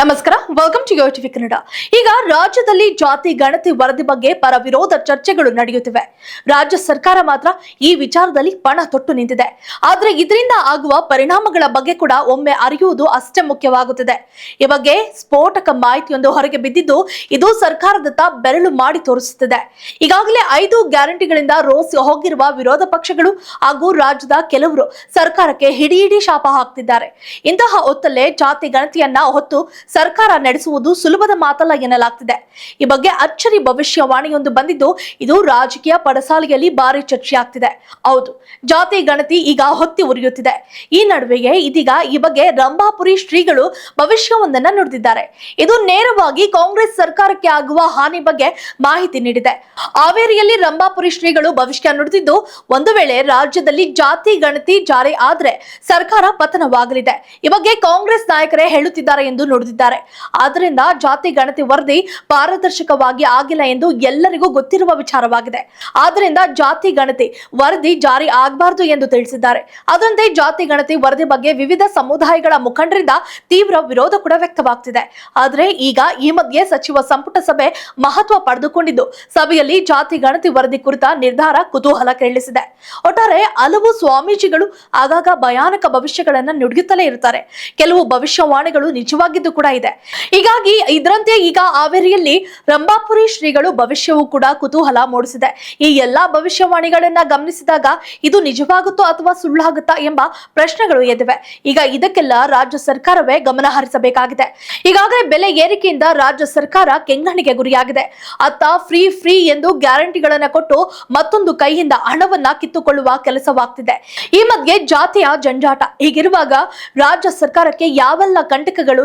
ನಮಸ್ಕಾರ welcome to TV Kannada ಈಗ ರಾಜ್ಯದಲ್ಲಿ ಜಾತಿ, ಗಣತಿ, ವರದಿ ಬಗ್ಗೆ ಪರ ವಿರೋಧ ಚರ್ಚೆಗಳು ನಡೆಯುತ್ತಿವೆ. ರಾಜ್ಯ ಸರ್ಕಾರ ಮಾತ್ರ ಈ ವಿಚಾರದಲ್ಲಿ ಪಣ ತೊಟ್ಟು ನಿಂತಿದೆ. ಆದ್ರೆ ಇದರಿಂದ ಆಗುವ ಪರಿಣಾಮಗಳ ಬಗ್ಗೆ ಕೂಡ ಒಮ್ಮೆ ಅರಿಯುವುದು ಅಷ್ಟೇ ಮುಖ್ಯವಾಗುತ್ತಿದೆ. ಈ ಬಗ್ಗೆ ಸ್ಫೋಟಕ ಮಾಹಿತಿಯೊಂದು ಹೊರಗೆ ಬಿದ್ದಿದ್ದು ಇದು ಸರ್ಕಾರದತ್ತ ಬೆರಳು ಮಾಡಿ ತೋರಿಸುತ್ತಿದೆ. ಈಗಾಗಲೇ ಐದು ಗ್ಯಾರಂಟಿಗಳಿಂದ ರೋಸಿ ಹೋಗಿರುವ ವಿರೋಧ ಪಕ್ಷಗಳು ಹಾಗೂ ರಾಜ್ಯದ ಕೆಲವರು ಸರ್ಕಾರಕ್ಕೆ ಹಿಡಿ ಹಿಡಿ ಶಾಪ ಹಾಕ್ತಿದ್ದಾರೆ. ಇಂತಹ ಹೊತ್ತಲ್ಲೇ ಜಾತಿ, ಗಣತಿಯನ್ನ ಹೊತ್ತು ಸರ್ಕಾರ ನಡೆಸುವುದು ಸುಲಭದ ಮಾತಲ್ಲ ಎನ್ನಲಾಗ್ತಿದೆ. ಈ ಬಗ್ಗೆ ಅಚ್ಚರಿ ಭವಿಷ್ಯವಾಣಿಯೊಂದು ಬಂದಿದ್ದು, ಇದು ರಾಜಕೀಯ ಪಡಸಾಲೆಯಲ್ಲಿ ಭಾರಿ ಚರ್ಚೆಯಾಗ್ತಿದೆ. ಹೌದು, ಜಾತಿ, ಗಣತಿ ಈಗ ಹೊತ್ತಿ ಉರಿಯುತ್ತಿದೆ. ಈ ನಡುವೆಯೇ ಇದೀಗ ಈ ಬಗ್ಗೆ ರಂಭಾಪುರಿ ಶ್ರೀಗಳು ಭವಿಷ್ಯವೊಂದನ್ನ ನುಡಿದಿದ್ದಾರೆ. ಇದು ನೇರವಾಗಿ ಕಾಂಗ್ರೆಸ್ ಸರ್ಕಾರಕ್ಕೆ ಆಗುವ ಹಾನಿ ಬಗ್ಗೆ ಮಾಹಿತಿ ನೀಡಿದೆ. ಹಾವೇರಿಯಲ್ಲಿ ರಂಭಾಪುರಿ ಶ್ರೀಗಳು ಭವಿಷ್ಯ ನುಡಿದಿದ್ದು, ಒಂದು ವೇಳೆ ರಾಜ್ಯದಲ್ಲಿ ಜಾತಿ, ಗಣತಿ ಜಾರಿ ಆದ್ರೆ ಸರ್ಕಾರ ಪತನವಾಗಲಿದೆ. ಈ ಬಗ್ಗೆ ಕಾಂಗ್ರೆಸ್ ನಾಯಕರೇ ಹೇಳುತ್ತಿದ್ದಾರೆ ಎಂದು ನುಡಿದಿದ್ದಾರೆ. ಆದ್ದರಿಂದ ಜಾತಿ ಗಣತಿ ವರದಿ ಪಾರದರ್ಶಕವಾಗಿ ಆಗಿಲ್ಲ ಎಂದು ಎಲ್ಲರಿಗೂ ಗೊತ್ತಿರುವ ವಿಚಾರವಾಗಿದೆ. ಆದ್ದರಿಂದ ಜಾತಿ ಗಣತಿ ವರದಿ ಜಾರಿ ಆಗಬಾರದು ಎಂದು ತಿಳಿಸಿದ್ದಾರೆ. ಅದರಂತೆ ಜಾತಿ ಗಣತಿ ವರದಿ ಬಗ್ಗೆ ವಿವಿಧ ಸಮುದಾಯಗಳ ಮುಖಂಡರಿಂದ ತೀವ್ರ ವಿರೋಧ ಕೂಡ ವ್ಯಕ್ತವಾಗ್ತಿದೆ. ಆದರೆ ಈಗ ಈ ಮಧ್ಯೆ ಸಚಿವ ಸಂಪುಟ ಸಭೆ ಮಹತ್ವ ಪಡೆದುಕೊಂಡಿದ್ದು, ಸಭೆಯಲ್ಲಿ ಜಾತಿ ಗಣತಿ ವರದಿ ಕುರಿತ ನಿರ್ಧಾರ ಕುತೂಹಲ ಕೆರಳಿಸಿದೆ. ಒಟ್ಟಾರೆ ಹಲವು ಸ್ವಾಮೀಜಿಗಳು ಆಗಾಗ ಭಯಾನಕ ಭವಿಷ್ಯಗಳನ್ನ ನುಡಿಯುತ್ತಲೇ ಇರುತ್ತಾರೆ. ಕೆಲವು ಭವಿಷ್ಯವಾಣಿಗಳು ನಿಜವಾಗಿದ್ದು ಕೂಡ ಇದೆ. ಹೀಗಾಗಿ ಇದರಂತೆ ಈಗ ಹಾವೇರಿಯಲ್ಲಿ ರಂಭಾಪುರಿ ಶ್ರೀಗಳು ಭವಿಷ್ಯವು ಕೂಡ ಕುತೂಹಲ ಮೂಡಿಸಿದೆ. ಈ ಎಲ್ಲಾ ಭವಿಷ್ಯವಾಣಿಗಳನ್ನ ಗಮನಿಸಿದಾಗ ಇದು ನಿಜವಾಗುತ್ತೋ ಅಥವಾ ಸುಳ್ಳಾಗುತ್ತಾ ಎಂಬ ಪ್ರಶ್ನೆಗಳು ಎದ್ದಿವೆ. ಈಗ ಇದಕ್ಕೆಲ್ಲ ರಾಜ್ಯ ಸರ್ಕಾರವೇ ಗಮನ ಹರಿಸಬೇಕಾಗಿದೆ. ಈಗಾಗಲೇ ಬೆಲೆ ಏರಿಕೆಯಿಂದ ರಾಜ್ಯ ಸರ್ಕಾರ ಕೆಂಗಣ್ಣಿಗೆ ಗುರಿಯಾಗಿದೆ. ಅತ್ತ ಫ್ರೀ ಫ್ರೀ ಎಂದು ಗ್ಯಾರಂಟಿಗಳನ್ನ ಕೊಟ್ಟು ಮತ್ತೊಂದು ಕೈಯಿಂದ ಹಣವನ್ನ ಕಿತ್ತುಕೊಳ್ಳುವ ಕೆಲಸವಾಗ್ತಿದೆ. ಈ ಮಧ್ಯೆ ಜಾತಿಯ ಜಂಜಾಟ. ಹೀಗಿರುವಾಗ ರಾಜ್ಯ ಸರ್ಕಾರಕ್ಕೆ ಯಾವೆಲ್ಲ ಕಂಟಕಗಳು